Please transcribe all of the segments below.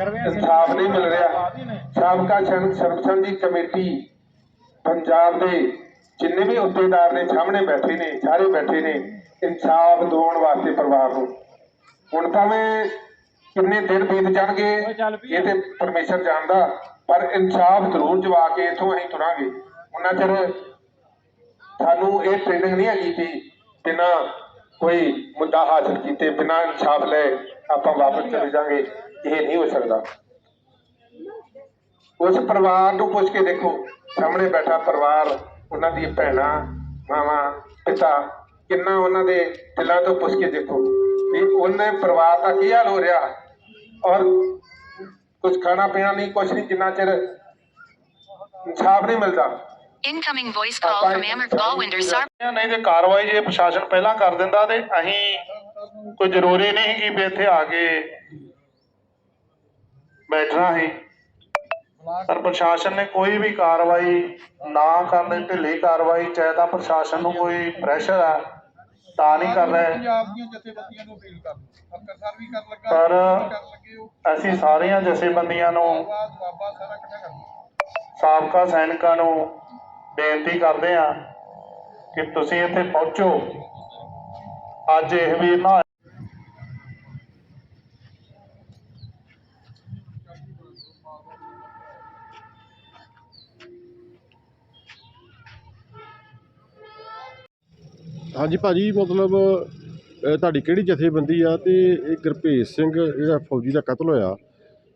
ਇਨਸਾਫ ਨਹੀਂ ਮਿਲ ਰਿਹਾ। ਸਾਬਕਾ ਸੰ- ਸਰਬਸੰਮਤੀ ਕਮੇਟੀ ਪੰਜਾਬ ਦੇ ਜਿੰਨੇ ਵੀ ਅਹੁਦੇਦਾਰ ਨੇ ਸਾਹਮਣੇ ਬੈਠੇ ਨੇ ਸਾਰੇ ਬੈਠੇ ਨੇ ਇਨਸਾਫ ਦਿਵਾਉਣ ਵਾਸਤੇ ਪਰਿਵਾਰ ਨੂੰ। ਹੁਣ ਭਾਵੇਂ ਕਿੰਨੇ ਦਿਨ ਬੀਤ ਜਾਣਗੇ ਇਹ ਤੇ ਪਰਮੇਸ਼ਰ ਜਾਣਦਾ ਪਰ ਇਨਸਾਫ ਜ਼ਰੂਰ ਜਵਾ ਕੇ ਇਥੋਂ ਅਸੀਂ ਤੁਰਾਂਗੇ। ਉਹਨਾਂ ਚਿਰ ਸਾਨੂੰ ਇਹ ਟ੍ਰੇਨਿੰਗ ਨਹੀਂ ਹੈਗੀ ਕਿ ਬਿਨਾਂ ਕੋਈ ਮੁੱਦਾ ਹਾਸਲ ਕੀਤੇ ਬਿਨਾਂ ਇਨਸਾਫ ਲੈ ਆਪਾਂ ਵਾਪਸ ਚਲੇ ਜਾਾਂਗੇ ਇਹ ਨਹੀਂ ਹੋ ਸਕਦਾ। ਉਸ ਪਰਿਵਾਰ ਨੂੰ ਪੁੱਛ ਕੇ ਦੇਖੋ ਸਾਹਮਣੇ ਬੈਠਾ ਪਰਿਵਾਰ ਉਹਨਾਂ ਦੀ ਭੈਣਾਂ ਮਾਵਾਂ ਪਿਤਾ ਕਿੰਨਾ ਉਹਨਾਂ ਦੇ ਦਿਲਾਂ ਤੋਂ ਪੁੱਛ ਕੇ ਦੇਖੋ ਵੀ ਉਹਨੇ ਪਰਿਵਾਰ ਦਾ ਕੀ ਹਾਲ ਹੋ ਰਿਹਾ? ਔਰ ਕੁਝ ਖਾਣਾ ਪੀਣਾ ਨਹੀਂ ਕੁਝ ਨਹੀਂ ਜਿੰਨਾ ਚਿਰ ਇਨਸਾਫ ਨਹੀਂ ਮਿਲਦਾ। Incoming voice call from Amrit Galwinder Sar. ਨਹੀਂ ਤੇ ਕਾਰਵਾਈ ਜੇ ਪ੍ਰਸ਼ਾਸਨ ਪਹਿਲਾਂ ਕਰ ਦਿੰਦਾ ਤੇ ਅਸੀਂ ਕੋਈ ਜ਼ਰੂਰੀ ਨਹੀਂ ਕਿ ਵੀ ਇੱਥੇ ਆ ਕੇ ਬੈਠਣਾ ਹੈ ਪਰ ਪ੍ਰਸ਼ਾਸਨ ਨੇ ਕੋਈ ਵੀ ਕਾਰਵਾਈ ਨਾ ਕਰਨ ਢਿੱਲੀ ਕਾਰਵਾਈ ਚਾਹੇ ਤਾਂ ਪ੍ਰਸ਼ਾਸਨ ਨੂੰ ਕੋਈ ਪ੍ਰੈਸ਼ਰ ਆ ਤਾਂ ਨਹੀਂ ਕਰ ਰਹੇ। ਪੰਜਾਬ ਦੀਆਂ ਜਥੇਬੰਦੀਆਂ ਨੂੰ ਅਪੀਲ ਕਰ ਫੱਕਰ ਸਰ ਵੀ ਕਰ ਲੱਗਾ ਪਰ ਅਸੀਂ ਸਾਰੀਆਂ ਜਥੇਬੰਦੀਆਂ ਨੂੰ ਸਾਬਕਾ ਸੈਨਿਕਾਂ ਨੂੰ ਬੇਨਤੀ ਕਰਦੇ ਆ ਕਿ ਤੁਸੀਂ ਇੱਥੇ ਪਹੁੰਚੋ। ਅੱਜ ਇਹ ਵੀ ਨਾ ਹਾਂਜੀ ਭਾਜੀ, ਮਤਲਬ, ਅਹ, ਤੁਹਾਡੀ ਕਿਹੜੀ ਜਥੇਬੰਦੀ ਆ ਤੇ ਇਹ ਗੁਰਭੇਜ ਸਿੰਘ, ਜਿਹੜਾ ਫੌਜੀ ਦਾ ਕਤਲ ਹੋਇਆ,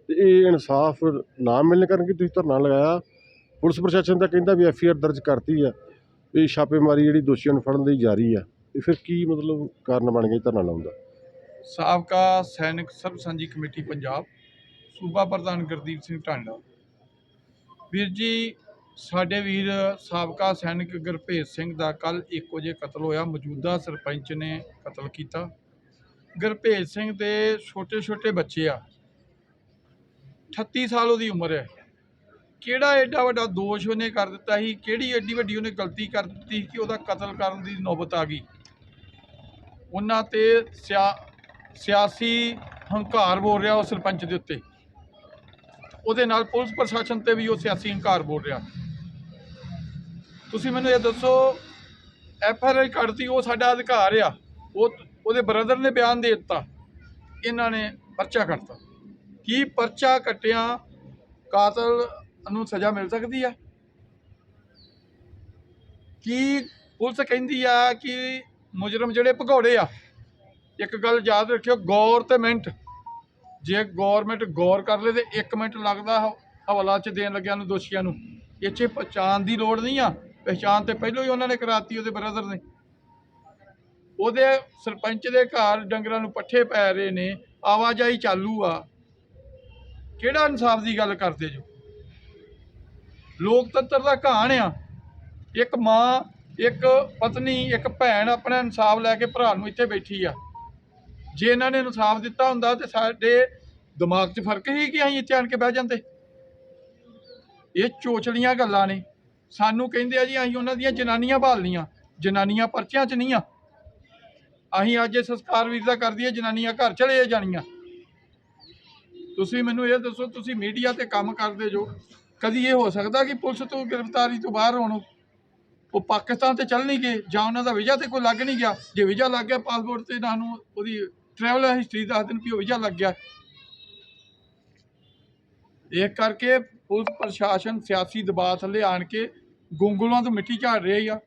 ਤੇ ਇਹ ਇਨਸਾਫ ਨਾ ਮਿਲਣ ਕਰਕੇ ਤੁਸੀਂ ਧਰਨਾ ਲਗਾਇਆ? ਪੁਲਿਸ ਪ੍ਰਸ਼ਾਸਨ ਤਾਂ ਕਹਿੰਦਾ ਵੀ ਐਫ ਆਈ ਆਰ ਦਰਜ ਕਰਤੀ ਆ, ਵੀ ਛਾਪੇਮਾਰੀ ਜਿਹੜੀ ਦੋਸ਼ੀਆਂ ਨੂੰ ਫੜਨ ਲਈ ਜਾਰੀ ਆ, ਤੇ ਫਿਰ ਕੀ ਮਤਲਬ ਕਾਰਨ ਬਣ ਗਿਆ ਜੀ ਧਰਨਾ ਲਾਉਣ ਦਾ? ਸਾਬਕਾ ਸੈਨਿਕ ਸਰਬ ਸਾਂਝੀ ਕਮੇਟੀ ਪੰਜਾਬ, ਸੂਬਾ ਪ੍ਰਧਾਨ ਗੁਰਦੀਪ ਸਿੰਘ ਢਾਂਡਾ। ਵੀਰ ਜੀ ਸਾਡੇ ਵੀਰ ਸਾਬਕਾ ਸੈਨਿਕ ਗੁਰਭੇਜ ਸਿੰਘ ਦਾ ਕੱਲ 1 ਵਜੇ ਕਤਲ ਹੋਇਆ। ਮੌਜੂਦਾ ਸਰਪੰਚ ਨੇ ਕਤਲ ਕੀਤਾ। ਗੁਰਭੇਜ ਸਿੰਘ ਦੇ ਛੋਟੇ ਛੋਟੇ ਬੱਚੇ ਆ। 38 ਸਾਲ ਉਹਦੀ ਉਮਰ ਹੈ। ਕਿਹੜਾ ਐਡਾ ਵੱਡਾ ਦੋਸ਼ ਉਹਨੇ ਕਰ ਦਿੱਤਾ ਸੀ? ਕਿਹੜੀ ਐਡੀ ਵੱਡੀ ਉਹਨੇ ਗਲਤੀ ਕਰ ਦਿੱਤੀ ਕਿ ਉਹਦਾ ਕਤਲ ਕਰਨ ਦੀ ਨੌਬਤ ਆ ਗਈ? ਉਹਨਾਂ ਤੇ ਸਿਆ, ਸਿਆਸੀ ਹੰਕਾਰ ਬੋਲ ਰਿਹਾ ਉਹ ਸਰਪੰਚ ਦੇ ਉੱਤੇ। ਉਹਦੇ ਨਾਲ ਪੁਲਿਸ ਪ੍ਰਸ਼ਾਸਨ ਤੇ ਵੀ ਉਹ ਸਿਆਸੀ ਹੰਕਾਰ ਬੋਲ ਰਿਹਾ। ਤੁਸੀਂ ਮੈਨੂੰ ਇਹ ਦੱਸੋ ਐਫ ਆਰ ਆਈ ਕੱਢਤੀ ਉਹ ਸਾਡਾ ਅਧਿਕਾਰ ਆ, ਉਹ ਉਹਦੇ ਬ੍ਰਦਰ ਨੇ ਬਿਆਨ ਦੇ ਦਿੱਤਾ, ਇਹਨਾਂ ਨੇ ਪਰਚਾ ਕੱਟਤਾ। ਕੀ ਪਰਚਾ ਕੱਟਿਆ ਕਾਤਲ ਨੂੰ ਸਜ਼ਾ ਮਿਲ ਸਕਦੀ ਆ? ਕੀ ਪੁਲਿਸ ਕਹਿੰਦੀ ਆ ਕਿ ਮੁਜਰਮ ਜਿਹੜੇ ਭਗੌੜੇ ਆ, ਇੱਕ ਗੱਲ ਯਾਦ ਰੱਖਿਓ, ਗੌਰ ਤੇ ਮਿੰਟ। ਜੇ ਗਵਰਨਮੈਂਟ ਗੌਰ ਕਰ ਲੇ ਤੇ 1 ਮਿੰਟ ਲੱਗਦਾ ਹਵਾਲਾ ਚ ਦੇਣ ਲੱਗਿਆ ਨੂੰ ਦੋਸ਼ੀਆਂ ਨੂੰ। ਇਹ 'ਚ ਪਛਾਣ ਦੀ ਲੋੜ ਨਹੀਂ ਆ। ਪਛਾਣ ਤੇ ਪਹਿਲਾਂ ਹੀ ਉਹਨਾਂ ਨੇ ਕਰਾਤੀ ਉਹਦੇ ਬ੍ਰਦਰ ਨੇ। ਉਹਦੇ ਸਰਪੰਚ ਦੇ ਘਰ ਡੰਗਰਾਂ ਨੂੰ ਪੱਠੇ ਪੈ ਰਹੇ ਨੇ, ਆਵਾਜਾਈ ਚਾਲੂ ਆ। ਕਿਹੜਾ ਇਨਸਾਫ ਦੀ ਗੱਲ ਕਰਦੇ ਜੋ? ਲੋਕਤੰਤਰ ਦਾ ਕਹਾਣ ਆ। ਇੱਕ ਮਾਂ, ਇੱਕ ਪਤਨੀ, ਇੱਕ ਭੈਣ ਆਪਣਾ ਇਨਸਾਫ ਲੈ ਕੇ ਭਰਾ ਨੂੰ ਇੱਥੇ ਬੈਠੀ ਆ। ਜੇ ਇਹਨਾਂ ਨੇ ਇਨਸਾਫ ਦਿੱਤਾ ਹੁੰਦਾ ਤੇ ਸਾਡੇ ਦਿਮਾਗ 'ਚ ਫ਼ਰਕ ਹੀ ਕਿ ਅਸੀਂ ਇੱਥੇ ਆਣ ਕੇ ਬਹਿ ਜਾਂਦੇ? ਇਹ ਚੋਚਲੀਆਂ ਗੱਲਾਂ ਨੇ। ਸਾਨੂੰ ਕਹਿੰਦੇ ਆ ਜੀ, ਅਸੀਂ ਉਹਨਾਂ ਦੀਆਂ ਜਨਾਨੀਆਂ ਭਾਲਨੀਆਂ ਜਨਾਨੀਆਂ ਪਰਚਿਆਂ 'ਚ ਨਹੀਂ ਆ। ਅਸੀਂ ਅੱਜ ਇਹ ਸੰਸਕਾਰ ਵੀਰ ਦਾ ਕਰ ਦਈਏ ਜਨਾਨੀਆਂ ਘਰ ਚਲੇ ਜਾਣੀਆਂ। ਤੁਸੀਂ ਮੈਨੂੰ ਇਹ ਦੱਸੋ, ਤੁਸੀਂ ਮੀਡੀਆ ਤੇ ਕੰਮ ਕਰਦੇ ਜੋ, ਕਦੀ ਇਹ ਹੋ ਸਕਦਾ ਕਿ ਪੁਲਿਸ ਤੋਂ ਗ੍ਰਿਫਤਾਰੀ ਤੋਂ ਬਾਹਰ ਹੋਣ ਉਹ ਪਾਕਿਸਤਾਨ ਤੇ ਚੱਲ ਨਹੀਂ ਗਏ, ਜਾਂ ਉਹਨਾਂ ਦਾ ਵੀਜ਼ਾ ਤੇ ਕੋਈ ਲੱਗ ਨਹੀਂ ਗਿਆ। ਜੇ ਵੀਜ਼ਾ ਲੱਗ ਗਿਆ ਪਾਸਪੋਰਟ ਤੇ ਇਹਨਾਂ ਨੂੰ ਉਹਦੀ ਟਰੈਵਲ ਹਿਸਟਰੀ ਦੱਸ ਦਿਨ ਵੀ ਉਹ ਵੀਜ਼ਾ ਲੱਗ ਗਿਆ। ਇਹ ਕਰਕੇ ਪੁਲਿਸ ਪ੍ਰਸ਼ਾਸਨ ਸਿਆਸੀ ਦਬਾਅ ਥੱਲੇ ਆਣ ਕੇ ਗੁੰਗਲਾਂ ਤੋਂ ਮਿੱਟੀ ਝਾੜ ਰਹੀ ਆ।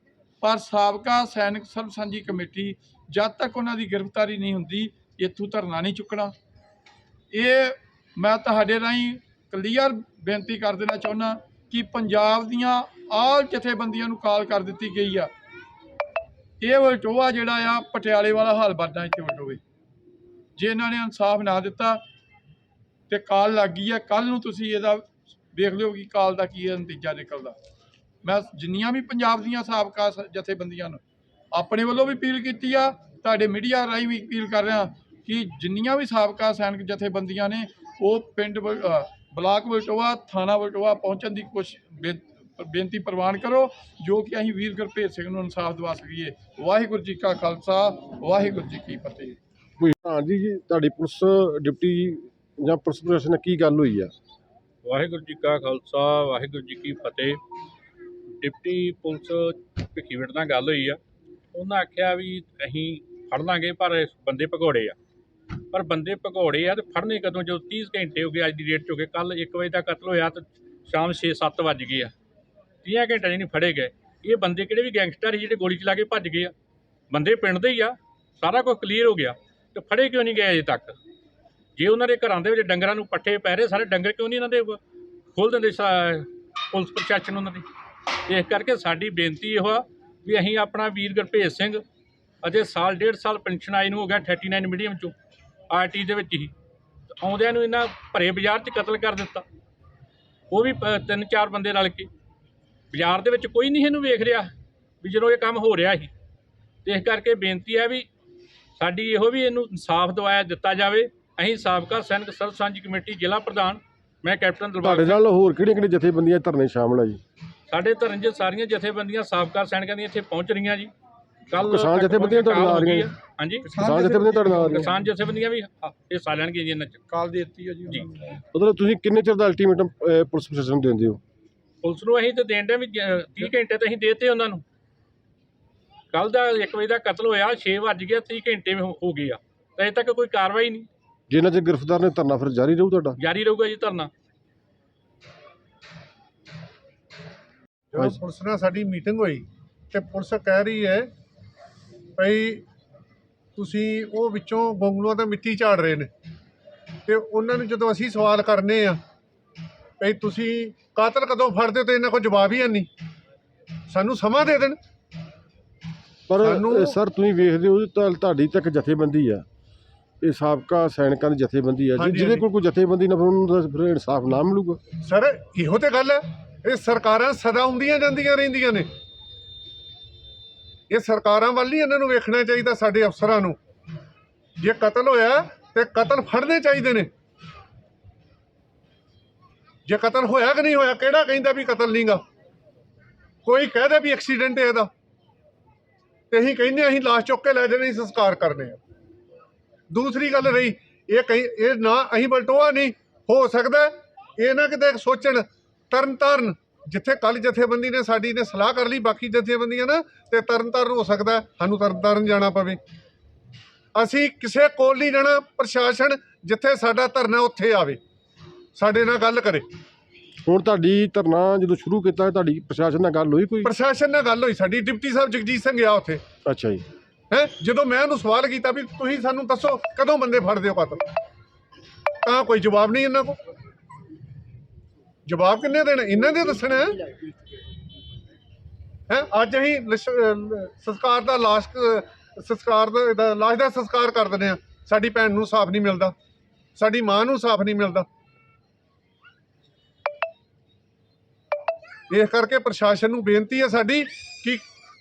ਪਰ ਸਾਬਕਾ ਸੈਨਿਕ ਸਰਬ ਸਾਂਝੀ ਕਮੇਟੀ ਜਦ ਤੱਕ ਉਹਨਾਂ ਦੀ ਗ੍ਰਿਫਤਾਰੀ ਨਹੀਂ ਹੁੰਦੀ, ਇੱਥੋਂ ਧਰਨਾ ਨਹੀਂ ਚੁੱਕਣਾ। ਇਹ ਮੈਂ ਤੁਹਾਡੇ ਰਾਹੀਂ ਕਲੀਅਰ ਬੇਨਤੀ ਕਰ ਦੇਣਾ ਚਾਹੁੰਦਾ ਕਿ ਪੰਜਾਬ ਦੀਆਂ ਆਲ ਜਥੇਬੰਦੀਆਂ ਨੂੰ ਕਾਲ ਕਰ ਦਿੱਤੀ ਗਈ ਆ। ਇਹ ਵਲਟੋਆ ਜਿਹੜਾ ਆ, ਪਟਿਆਲੇ ਵਾਲਾ ਹਾਲ ਬਣਨਾ ਇੱਥੇ ਵਲਟੋਵੇ। ਜੇ ਇਹਨਾਂ ਨੇ ਇਨਸਾਫ ਨਾ ਦਿੱਤਾ ਤੇ ਕਾਲ ਲੱਗ ਗਈ ਹੈ ਕੱਲ ਨੂੰ ਤੁਸੀਂ ਇਹਦਾ ਵੇਖ ਲਿਓ ਕਿ ਕਾਲ ਦਾ ਕੀ ਨਤੀਜਾ ਨਿਕਲਦਾ। ਮੈਂ ਜਿੰਨੀਆਂ ਵੀ ਪੰਜਾਬ ਦੀਆਂ ਸਾਬਕਾ ਜਥੇਬੰਦੀਆਂ ਨੂੰ ਆਪਣੇ ਵੱਲੋਂ ਵੀ ਅਪੀਲ ਕੀਤੀ ਆ, ਤੁਹਾਡੇ ਮੀਡੀਆ ਰਾਹੀਂ ਵੀ ਅਪੀਲ ਕਰ ਰਿਹਾ ਕਿ ਜਿੰਨੀਆਂ ਵੀ ਸਾਬਕਾ ਸੈਨਿਕ ਜਥੇਬੰਦੀਆਂ ਨੇ, ਉਹ ਪਿੰਡ ਬਲਾਕ ਵਲਟੋਆ ਥਾਣਾ ਵਲਟੋਆ ਪਹੁੰਚਣ ਦੀ ਕੋਸ਼ਿਸ਼ ਬੇਨਤੀ ਪ੍ਰਵਾਨ ਕਰੋ, ਜੋ ਕਿ ਅਸੀਂ ਵੀਰ ਗੁਰਭੇਜ ਸਿੰਘ ਨੂੰ ਇਨਸਾਫ ਦਿਵਾ ਸਕੀਏ। ਵਾਹਿਗੁਰੂ ਜੀ ਕਾ ਖਾਲਸਾ, ਵਾਹਿਗੁਰੂ ਜੀ ਕੀ ਫਤਿਹ। ਕੋਈ ਹਾਂਜੀ ਜੀ, ਤੁਹਾਡੀ ਪੁਲਿਸ ਡਿਪਟੀ ਜਾਂ ਪੁਲਿਸ ਪ੍ਰਸ਼ਾਸਨ ਨਾਲ ਕੀ ਗੱਲ ਹੋਈ ਆ? ਵਾਹਿਗੁਰੂ ਜੀ ਕਾ ਖਾਲਸਾ, ਵਾਹਿਗੁਰੂ ਜੀ ਕੀ ਫਤਿਹ। ਡਿਪਟੀ ਪੁਲਿਸ ਭਿੱਖੀਵਿੰਡ ਨਾਲ ਗੱਲ ਹੋਈ ਆ। ਉਹਨਾਂ ਆਖਿਆ ਵੀ ਅਸੀਂ ਫੜ ਲਾਂਗੇ, ਪਰ ਇਹ ਬੰਦੇ ਭਗੌੜੇ ਆ। ਪਰ ਬੰਦੇ ਭਗੌੜੇ ਆ ਤੇ ਫੜਨੇ ਕਦੋਂ? ਜਦੋਂ 30 ਘੰਟੇ ਹੋ ਗਏ, ਅੱਜ ਦੀ ਡੇਟ 'ਚ ਹੋ ਗਏ। ਕੱਲ 1 ਵਜੇ ਦਾ ਕਤਲ ਹੋਇਆ ਤੇ ਸ਼ਾਮ 6-7 ਵੱਜ ਗਏ ਆ। 30 ਘੰਟੇ ਨਹੀਂ ਫੜੇ ਗਏ। ਇਹ ਬੰਦੇ ਕਿਹੜੇ ਵੀ ਗੈਂਗਸਟਰ ਜਿਹੜੇ ਗੋਲੀ ਚਲਾ ਕੇ ਭੱਜ ਗਏ ਆ? ਬੰਦੇ ਪਿੰਡ ਦੇ ਹੀ ਆ। ਸਾਰਾ ਕੁਝ ਕਲੀਅਰ ਹੋ ਗਿਆ। ਤੇ ਫੜੇ ਕਿਉਂ ਨਹੀਂ ਗਏ ਅਜੇ ਤੱਕ? ਜੇ ਉਹਨਾਂ ਦੇ ਘਰਾਂ ਦੇ ਵਿੱਚ ਡੰਗਰਾਂ ਨੂੰ ਪੱਠੇ ਪੈ ਰਹੇ, ਸਾਰੇ ਡੰਗਰ ਕਿਉਂ ਨਹੀਂ ਇਹਨਾਂ ਦੇ ਖੋਲ ਦਿੰਦੇ ਸਾ- ਪੁਲਿਸ ਪ੍ਰਸ਼ਾਸਨ ਉਹਨਾਂ ਦੀ? ਇਸ ਕਰਕੇ ਸਾਡੀ ਬੇਨਤੀ ਇਹ ਆ ਵੀ ਅਸੀਂ ਆਪਣਾ ਵੀਰ ਗੁਰਭੇਜ ਸਿੰਘ ਅਜੇ ਸਾਲ, ਡੇਢ ਸਾਲ ਪੈਨਸ਼ਨ ਆਈ ਨੂੰ ਹੋ ਗਿਆ 39 ਮੀਡੀਅਮ ਚੋਂ ਆਰਟੀ ਦੇ ਵਿੱਚ ਹੀ। ਆਉਂਦਿਆਂ ਨੂੰ ਇਹਨਾਂ ਭਰੇ ਬਾਜ਼ਾਰ 'ਚ ਕਤਲ ਕਰ ਦਿੱਤਾ। ਉਹ ਵੀ ਤਿੰਨ ਚਾਰ ਬੰਦੇ ਰਲ ਕੇ। ਬਾਜ਼ਾਰ ਦੇ ਵਿੱਚ ਕੋਈ ਨਹੀਂ ਇਹਨੂੰ ਵੇਖ ਰਿਹਾ ਵੀ ਜਦੋਂ ਇਹ ਕੰਮ ਹੋ ਰਿਹਾ ਸੀ। ਤੇ ਇਸ ਕਰਕੇ ਬੇਨਤੀ ਹੈ ਵੀ ਸਾਡੀ ਇਹੋ ਵੀ ਇਹਨੂੰ ਇਨਸਾਫ ਦਵਾਇਆ, ਦਿੱਤਾ ਜਾਵੇ। ਅਸੀਂ ਸਾਬਕਾ ਸੈਨਿਕ ਸਰਬ ਸਾਂਝੀ ਕਮੇਟੀ ਜ਼ਿਲ੍ਹਾ ਪ੍ਰਧਾਨ ਮੈਂ ਕੈਪਟਨ ਦਿਲਬਾਗ ਤੁਹਾਡੇ ਨਾਲ ਹੋਰ ਕਿਹੜੀਆਂ ਕਿਹੜੀਆਂ ਜਥੇਬੰਦੀਆਂ ਧਰਨੇ ਸ਼ਾਮਲ ਆ ਜੀ? ਸਾਡੇ ਧਰਨ 'ਚ ਸਾਰੀਆਂ ਜਥੇਬੰਦੀਆਂ ਸਾਬਕਾ ਸੈਨਿਕਾਂ ਦੀਆਂ ਇੱਥੇ ਪਹੁੰਚ ਰਹੀਆਂ ਜੀ। ਕੱਲ ਕਿਸਾਨ ਜਥੇਬੰਦੀਆਂ ਤੁਹਾਡੇ ਨਾਲ ਆ ਰਹੀਆਂ ਜੀ? ਹਾਂਜੀ ਕਿਸਾਨ ਜਥੇਬੰਦੀਆਂ ਤੁਹਾਡੇ ਨਾਲ ਆ ਰਹੀਆਂ? ਕਿਸਾਨ ਜਥੇਬੰਦੀਆਂ ਵੀ ਹ- ਹਿੱਸਾ ਲੈਣਗੀਆਂ ਜੀ ਇਹਨਾਂ 'ਚ। ਕਾਲ ਦੇ ਦਿੱਤੀ ਆ ਜੀ ਜੀ। ਉਹਨਾਂ ਨੂੰ। ਮਤਲਬ ਤੁਸੀਂ ਕਿੰਨੇ ਚਿਰ ਦਾ ਅਲਟੀਮੇਟਮ ਪੁਲਿਸ ਪ੍ਰਸ਼ਾਸਨ ਨੂੰ ਦਿੰਦੇ ਹੋ? ਪੁਲਿਸ ਨੂੰ ਅਸੀਂ ਤਾਂ ਦੇਣ ਦੇ ਵੀ ਜ- 30 ਘੰਟੇ ਤਾਂ ਅਸੀਂ ਦੇਤੇ ਉਹਨਾਂ ਨੂੰ। ਕੱਲ ਦਾ 1 ਵਜੇ ਦਾ ਕਤਲ ਹੋਇਆ 6 ਵੱਜ ਗਿਆ 30 ਘੰਟੇ ਹੋ ਹੋ ਗਏ ਆ। ਤਾਂ ਅਜੇ ਤੱਕ ਕੋਈ ਕਾਰਵਾਈ ਨਹੀਂ। ਜਿਨ੍ਹਾਂ ਚ ਗ੍ਰਿਫਤਾਰ ਨੇ ਧਰਨਾ ਫਿਰ ਜਾਰੀ ਰਹੂ ਤੁਹਾਡਾ? ਜਾਰੀ ਰਹੂਗਾ ਜੀ ਧਰਨਾ। ਜਦੋਂ ਪੁਲਿਸ ਨਾਲ ਸਾਡੀ ਮੀਟਿੰਗ ਹੋਈ ਤੇ ਪੁਲਿਸ ਕਹਿ ਰਹੀ ਹੈ ਭਈ ਤੁਸੀਂ ਉਹ ਵਿੱਚੋਂ ਬੰਗਲੂਆਂ ਤੋਂ ਮਿੱਟੀ ਝਾੜ ਰਹੇ ਨੇ ਤੇ ਉਹਨਾਂ ਨੂੰ ਜਦੋਂ ਅਸੀਂ ਸਵਾਲ ਕਰਨੇ ਆ ਭਈ ਤੁਸੀਂ ਕਾਤਲ ਕਦੋਂ ਫੜਦੇ ਹੋ ਤੇ ਇਹਨਾਂ ਕੋਲ ਜਵਾਬ ਹੀ ਹੈ ਨਹੀਂ ਸਾਨੂੰ ਸਮਾਂ ਦੇ ਦੇਣ। ਪਰ ਸਾਨੂੰ- ਸਰ ਤੁਸੀਂ ਵੇਖਦੇ ਹੋ ਤਾਂ ਤੁਹਾਡੀ ਤੱਕ ਜਥੇਬੰਦੀ ਆ। ਇਹ ਸਾਬਕਾ ਸੈਨਿਕਾਂ ਦੀ ਜਥੇਬੰਦੀ ਆ ਜੀ। ਹਾਂਜੀ, ਜਿਹਦੇ। ਕੋਲ ਕੋਈ ਜਥੇਬੰਦੀ ਨਾ ਫਿਰ ਉਹਨੂੰ ਤਾਂ ਫਿਰ ਇਨਸਾਫ ਨਾ ਮਿਲੂਗਾ। ਸਰ ਇਹੋ ਤੇ ਗੱਲ ਹੈ। ਇਹ ਸਰਕਾਰਾਂ ਸਦਾ ਹੁੰਦੀਆਂ ਜਾਂਦੀਆਂ ਰਹਿੰਦੀਆਂ ਨੇ। ਇਹ ਸਰਕਾਰਾਂ ਵੱਲ ਹੀ ਇਹਨਾਂ ਨੂੰ ਵੇਖਣਾ ਚਾਹੀਦਾ ਸਾਡੇ ਅਫਸਰਾਂ ਨੂੰ। ਜੇ ਕਤਲ ਹੋਇਆ ਤੇ ਕਤਲ ਫੜਨੇ ਚਾਹੀਦੇ ਨੇ। ਜੇ ਕਤਲ ਹੋਇਆ ਕਿ ਨਹੀਂ ਹੋਇਆ ਕਿਹੜਾ ਕਹਿੰਦਾ ਵੀ ਕਤਲ ਨਹੀਂਗਾ? ਕੋਈ ਕਹਦਾ ਵੀ ਐਕਸੀਡੈਂਟ ਹੈ ਇਹਦਾ। ਤੇ ਅਸੀਂ ਕਹਿੰਦੇ ਹਾਂ ਅਸੀਂ ਲਾਸ਼ ਚੁੱਕ ਕੇ ਲੈ ਜਾਣੇ ਸੰਸਕਾਰ ਕਰਨੇ ਆ। ਦੂਸਰੀ ਗੱਲ ਰਹੀ ਇਹ ਕਹੀ ਇਹ ਨਾ ਅਸੀਂ ਬਲਟੋਆ ਨਹੀਂ ਹੋ ਸਕਦਾ ਇਹ ਨਾ ਕਿਤੇ ਸੋਚਣ ਤਰਨ ਤਾਰਨ ਜਿੱਥੇ ਕੱਲ ਜਥੇਬੰਦੀ ਨੇ ਸਾਡੀ ਨੇ ਸਲਾਹ ਕਰ ਲਈ ਬਾਕੀ ਜਥੇਬੰਦੀਆਂ ਨਾ ਤੇ ਤਰਨ ਤਾਰਨ ਹੋ ਸਕਦਾ ਸਾਨੂੰ ਤਰਨ ਤਾਰਨ ਜਾਣਾ ਪਵੇ। ਅਸੀਂ ਕਿਸੇ ਕੋਲ ਨਹੀਂ ਜਾਣਾ ਪ੍ਰਸ਼ਾਸਨ ਜਿੱਥੇ ਸਾਡਾ ਧਰਨਾ ਉੱਥੇ ਆਵੇ। ਸਾਡੇ ਨਾਲ ਗੱਲ ਕਰੇ। ਹੁਣ ਤੁਹਾਡੀ ਧਰਨਾ ਜਦੋਂ ਸ਼ੁਰੂ ਕੀਤਾ ਤੁਹਾਡੀ ਪ੍ਰਸ਼ਾਸਨ ਨਾਲ ਗੱਲ ਹੋਈ ਕੋਈ? ਪ੍ਰਸ਼ਾਸਨ ਨਾਲ ਗੱਲ ਹੋਈ ਸਾਡੀ ਡਿਪਟੀ ਸਾਹਿਬ ਜਗਜੀਤ ਸਿੰਘ ਆ ਉੱਥੇ। ਅੱਛਾ ਜੀ। ਹੈ? ਜਦੋਂ ਮੈਂ ਉਹਨੂੰ ਸਵਾਲ ਕੀਤਾ ਵੀ ਤੁਸੀਂ ਸਾਨੂੰ ਦੱਸੋ, ਕਦੋਂ ਬੰਦੇ ਫੜਦੇ ਹੋ ਕਤਲ? ਤਾਂ ਕੋਈ ਜਵਾਬ ਨਹੀਂ ਇਹਨਾਂ ਕੋਲ। ਜਵਾਬ ਕਿੰਨੇ ਦੇਣਾ? ਇਹਨਾਂ ਦੇ ਦੱਸਣਾ ਹੈ ਹੈਂ? ਅੱਜ ਅਸੀਂ ਸੰਸਕਾਰ ਦਾ ਲਾਸ਼ ਸੰਸਕਾਰ ਦਾ ਲਾਸ਼ ਦਾ ਸੰਸਕਾਰ ਕਰ ਦਿੰਦੇ ਆ। ਸਾਡੀ ਭੈਣ ਨੂੰ ਸਾਫ਼ ਨਹੀਂ ਮਿਲਦਾ। ਸਾਡੀ ਮਾਂ ਨੂੰ ਸਾਫ਼ ਨਹੀਂ ਮਿਲਦਾ। ਇਸ ਕਰਕੇ ਪ੍ਰਸ਼ਾਸਨ ਨੂੰ ਬੇਨਤੀ ਹੈ ਸਾਡੀ ਕਿ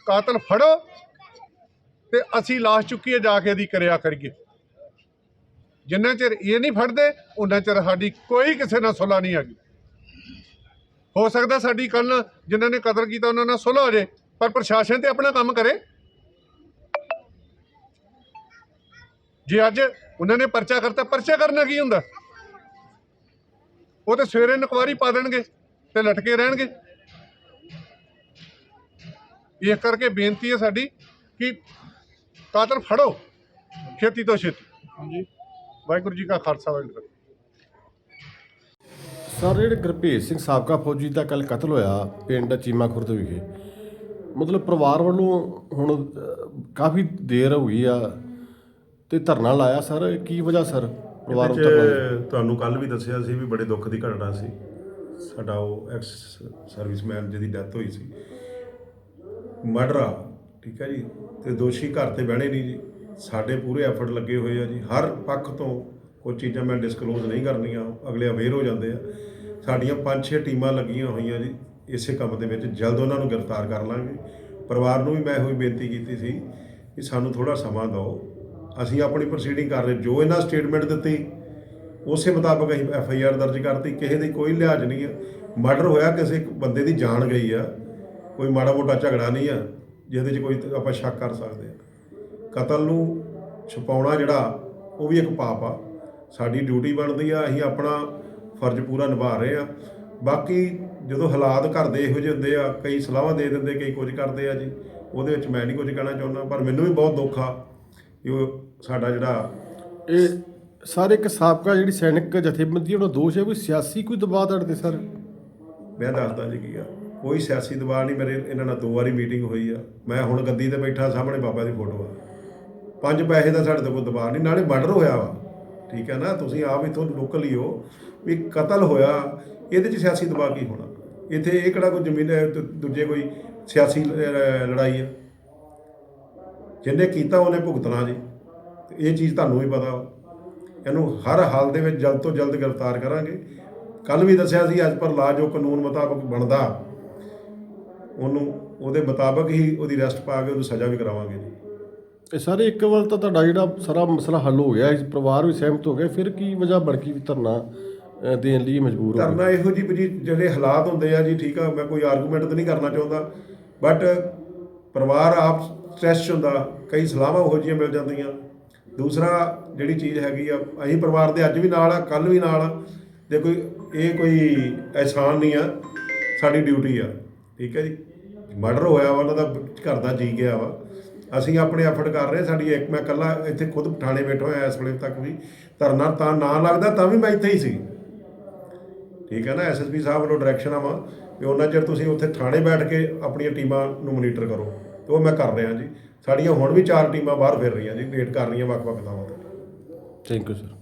ਕਾਤਲ ਫੜੋ ਤੇ ਅਸੀਂ ਲਾਸ਼ ਚੁੱਕੀਏ ਜਾ ਕੇ ਇਹਦੀ ਕਰਿਆ ਕਰੀਏ। ਜਿੰਨਾ ਚਿਰ ਇਹ ਨਹੀਂ ਫੜਦੇ ਉਹਨਾਂ ਚਿਰ ਸਾਡੀ ਕੋਈ ਕਿਸੇ ਨਾਲ ਸੁਲਾ ਨਹੀਂ ਹੈਗੀ। ਹੋ ਸਕਦਾ ਸਾਡੀ ਕੱਲ ਜਿਨ੍ਹਾਂ ਨੇ ਕਤਲ ਕੀਤਾ, ਉਹਨਾਂ ਨਾਲ ਸੁਲ੍ਹਾ ਹੋ ਜੇ, ਪਰ ਪ੍ਰਸ਼ਾਸਨ ਤੇ ਆਪਣਾ ਕੰਮ ਕਰੇ। ਜੇ ਅੱਜ ਉਹਨਾਂ ਨੇ ਪਰਚਾ ਕਰਤਾ, ਪਰਚਾ ਕਰਨਾ ਕੀ ਹੁੰਦਾ? ਉਹ ਤੇ ਸਵੇਰੇ ਨਕਵਾਰੀ ਪਾ ਦੇਣਗੇ ਤੇ ਲਟਕੇ ਰਹਿਣਗੇ। ਇਸ ਕਰਕੇ ਬੇਨਤੀ ਹੈ ਸਾਡੀ ਕਿ ਕਾਤਲ ਫੜੋ। ਛੇਤੀ ਤੋਂ ਛੇਤੀ। ਹਾਂਜੀ। ਵਾਹਿਗੁਰੂ ਜੀ ਕਾ ਖਾਲਸਾ ਵਾਹਿਗੁਰੂ ਜੀ ਕੀ ਫਤਿਹ। ਸਰ ਜਿਹੜੇ ਗੁਰਭੇਜ ਸਿੰਘ ਸਾਬਕਾ ਫੌਜੀ ਦਾ ਕੱਲ ਕਤਲ ਹੋਇਆ ਪਿੰਡ ਚੀਮਾ ਖੁਰਦ ਵਿਖੇ ਮਤਲਬ ਪਰਿਵਾਰ ਵੱਲੋਂ ਹੁਣ ਕਾਫੀ ਦੇਰ ਹੋ ਗਈ ਆ ਤੇ ਧਰਨਾ ਲਾਇਆ ਸਰ ਕੀ ਵਜ੍ਹਾ ਸਰ? ਪਰਿਵਾਰ ਨੂੰ ਤੁਹਾਨੂੰ ਕੱਲ ਵੀ ਦੱਸਿਆ ਸੀ ਵੀ ਬੜੇ ਦੁੱਖ ਦੀ ਘਟਨਾ ਸੀ। ਸਾਡਾ ਉਹ ਐਕਸ ਸਰਵਿਸਮੈਨ ਜਿਹਦੀ ਡੈਥ ਹੋਈ ਸੀ। ਮਰਡਰ ਆ। ਠੀਕ ਹੈ ਜੀ? ਤੇ ਦੋਸ਼ੀ ਘਰ ਤੇ ਬਹਿਣੇ ਨਹੀਂ ਜੀ। ਸਾਡੇ ਪੂਰੇ ਐਫਰਟ ਲੱਗੇ ਹੋਏ ਆ ਜੀ। ਹਰ ਪੱਖ ਤੋਂ ਕੁਝ ਚੀਜ਼ਾਂ ਮੈਂ ਡਿਸਕਲੋਜ਼ ਨਹੀਂ ਕਰਨੀਆਂ। ਅਗਲੇ ਅਵੇਅਰ ਹੋ ਜਾਂਦੇ ਆ। ਸਾਡੀਆਂ ਪੰਜ ਛੇ ਟੀਮਾਂ ਲੱਗੀਆਂ ਹੋਈਆਂ ਜੀ। ਇਸੇ ਕੰਮ ਦੇ ਵਿੱਚ ਜਲਦ ਉਹਨਾਂ ਨੂੰ ਗ੍ਰਿਫਤਾਰ ਕਰ ਲਾਂਗੇ। ਪਰਿਵਾਰ ਨੂੰ ਵੀ ਮੈਂ ਇਹੋ ਹੀ ਬੇਨਤੀ ਕੀਤੀ ਸੀ ਕਿ ਸਾਨੂੰ ਥੋੜਾ ਸਮਾਂ ਦਿਓ। ਅਸੀਂ ਆਪਣੀ ਪ੍ਰੋਸੀਡਿੰਗ ਕਰ ਰਹੇ ਜੋ ਇਹਨਾਂ ਸਟੇਟਮੈਂਟ ਦਿੱਤੀ, ਉਸੇ ਮੁਤਾਬਕ ਅਸੀਂ ਐਫ ਆਈ ਆਰ ਦਰਜ ਕਰਤੀ। ਕਿਸੇ ਦੀ ਕੋਈ ਲਿਹਾਜ਼ ਨਹੀਂ ਹੈ ਮਰਡਰ ਹੋਇਆ, ਕਿਸੇ ਬੰਦੇ ਦੀ ਜਾਨ ਗਈ ਆ। ਕੋਈ ਮਾੜਾ ਮੋਟਾ ਝਗੜਾ ਨਹੀਂ ਆ। ਜਿਹਦੇ 'ਚ ਕੋਈ ਆਪਾਂ ਸ਼ੱਕ ਕਰ ਸਕਦੇ ਆ ਕਤਲ ਨੂੰ ਛੁਪਾਉਣਾ ਜਿਹੜਾ ਉਹ ਵੀ ਇੱਕ ਪਾਪ ਆ। ਸਾਡੀ ਡਿਊਟੀ ਬਣਦੀ ਆ ਅਸੀਂ ਆਪਣਾ ਫਰਜ਼ ਪੂਰਾ ਨਿਭਾ ਰਹੇ ਆ ਬਾਕੀ ਜਦੋਂ ਹਾਲਾਤ ਘਰ ਦੇ ਇਹੋ ਜਿਹੇ ਹੁੰਦੇ ਆ ਕਈ ਸਲਾਹਾਂ ਦੇ ਦਿੰਦੇ ਕਈ ਕੁਝ ਕਰਦੇ ਆ ਜੀ ਉਹਦੇ ਵਿੱਚ ਮੈਂ ਨਹੀਂ ਕੁਝ ਕਹਿਣਾ ਚਾਹੁੰਦਾ ਪਰ ਮੈਨੂੰ ਵੀ ਬਹੁਤ ਦੁੱਖ ਆ ਕਿ ਉਹ ਸਾਡਾ ਜਿਹੜਾ ਇਹ ਸਰ ਇੱਕ ਸਾਬਕਾ ਜਿਹੜੀ ਸੈਨਿਕ ਜਥੇਬੰਦੀ ਉਹਨਾਂ ਦੋਸ਼ ਹੈ ਕੋਈ ਸਿਆਸੀ ਕੋਈ ਦਬਾਅ ਤੇ ਸਰ? ਮੈਂ ਦੱਸਦਾ ਜੀ ਕੀ ਆ। ਕੋਈ ਸਿਆਸੀ ਦਬਾਅ ਨਹੀਂ ਮੇਰੇ, ਇਹਨਾਂ ਨਾਲ ਦੋ ਵਾਰੀ ਮੀਟਿੰਗ ਹੋਈ ਆ। ਮੈਂ ਹੁਣ ਗੱਦੀ ਤੇ ਬੈਠਾ, ਸਾਹਮਣੇ ਬਾਬਾ ਦੀ ਫੋਟੋ ਆ। ਪੰਜ ਪੈਸੇ ਦਾ ਸਾਡੇ ਤੋਂ ਕੋਈ ਦਬਾਅ ਨਹੀਂ, ਨਾਲੇ ਮਰਡਰ ਹੋਇਆ ਵਾ। ਠੀਕ ਹੈ ਨਾ? ਤੁਸੀਂ ਆਪ ਇਥੋਂ ਲੋਕਲ ਹੀ ਹੋ। ਵੀ ਕਤਲ ਹੋਇਆ, ਇਹਦੇ 'ਚ ਸਿਆਸੀ ਦਬਾਅ ਕੀ ਹੋਣਾ? ਇੱਥੇ ਇਹ ਕਿਹੜਾ ਕੋਈ ਜ਼ਮੀਨ ਦੂਜੇ ਕੋਈ ਸਿਆਸੀ ਲੜਾਈ ਆ? ਜਿਹਨੇ ਕੀਤਾ ਉਹਨੇ ਭੁਗਤਣਾ ਜੀ। ਇਹ ਚੀਜ਼ ਤੁਹਾਨੂੰ ਵੀ ਪਤਾ ਵਾ। ਇਹਨੂੰ ਹਰ ਹਾਲ ਦੇ ਵਿੱਚ ਜਲਦ ਤੋਂ ਜਲਦ ਗ੍ਰਿਫਤਾਰ ਕਰਾਂਗੇ। ਕੱਲ ਵੀ ਦੱਸਿਆ ਸੀ, ਅੱਜ ਪਰ ਲਾ ਜੋ ਕਾਨੂੰਨ ਮੁਤਾਬਕ ਬਣਦਾ। ਉਹਨੂੰ ਉਹਦੇ ਮੁਤਾਬਕ ਹੀ ਉਹਦੀ ਅਰੈਸਟ ਪਾ ਕੇ ਉਹਨੂੰ ਸਜ਼ਾ ਵੀ ਕਰਾਵਾਂਗੇ ਜੀ। ਇਹ ਸਾਰੇ ਇੱਕ ਵਾਰ ਤਾਂ ਤੁਹਾਡਾ ਜਿਹੜਾ ਸਾਰਾ ਮਸਲਾ ਹੱਲ ਹੋ ਗਿਆ ਇਸ ਪਰਿਵਾਰ ਵੀ ਸਹਿਮਤ ਹੋ ਗਿਆ ਫਿਰ ਕੀ ਵਜ੍ਹਾ ਬਣ ਗਈ ਵੀ ਧਰਨਾ ਦੇਣ ਲਈ ਮਜਬੂਰ ਹੋ ਧਰਨਾ ਇਹੋ ਜੀ ਜੀ ਜਿਹੜੇ ਹਾਲਾਤ ਹੁੰਦੇ ਆ ਜੀ ਠੀਕ ਆ ਮੈਂ ਕੋਈ ਆਰਗੂਮੈਂਟ ਤਾਂ ਨਹੀਂ ਕਰਨਾ ਚਾਹੁੰਦਾ ਬਟ ਪਰਿਵਾਰ ਆਪ ਸਟ੍ਰੈਸ ਹੁੰਦਾ ਕਈ ਸਲਾਹਾਂ ਉਹੋ ਜਿਹੀਆਂ ਮਿਲ ਜਾਂਦੀਆਂ। ਦੂਸਰਾ ਜਿਹੜੀ ਚੀਜ਼ ਹੈਗੀ ਆ ਅਸੀਂ ਪਰਿਵਾਰ ਦੇ ਅੱਜ ਵੀ ਨਾਲ ਆ ਕੱਲ ਵੀ ਨਾਲ ਆ ਜੇ ਕੋਈ ਇਹ ਕੋਈ ਅਹਿਸਾਨ ਨਹੀਂ ਆ ਸਾਡੀ ਡਿਊਟੀ ਆ ਠੀਕ ਹੈ ਜੀ। ਮਰਡਰ ਹੋਇਆ ਵਾ, ਉਹਨਾਂ ਦਾ ਘਰ ਦਾ ਜੀ ਗਿਆ ਵਾ। ਅਸੀਂ ਆਪਣੇ ਐਫਰਟ ਕਰ ਰਹੇ, ਸਾਡੀ ਇੱਕ ਮੈਂ ਇਕੱਲਾ ਇੱਥੇ ਖੁਦ ਥਾਣੇ ਬੈਠਾ ਹੋਇਆ ਇਸ ਵੇਲੇ ਤੱਕ ਵੀ। ਧਰਨਾ ਤਾਂ ਨਾ ਲੱਗਦਾ, ਤਾਂ ਵੀ ਮੈਂ ਇੱਥੇ ਹੀ ਸੀ। ਠੀਕ ਹੈ ਨਾ ਐਸਐਸਪੀ ਸਾਹਿਬ ਵੱਲੋਂ ਡਾਇਰੈਕਸ਼ਨ ਆਵਾ ਵੀ ਉਹਨਾਂ ਚਿਰ ਤੁਸੀਂ ਉੱਥੇ ਥਾਣੇ ਬੈਠ ਕੇ ਆਪਣੀਆਂ ਟੀਮਾਂ ਨੂੰ ਮੋਨੀਟਰ ਕਰੋ। ਤੇ ਉਹ ਮੈਂ ਕਰ ਰਿਹਾ ਜੀ। ਸਾਡੀਆਂ ਹੁਣ ਵੀ ਚਾਰ ਟੀਮਾਂ ਬਾਹਰ ਫਿਰ ਰਹੀਆਂ ਜੀ ਵੇਟ ਕਰ ਰਹੀਆਂ ਵੱਖ-ਵੱਖ ਥਾਵਾਂ ਤੇ। Thank you sir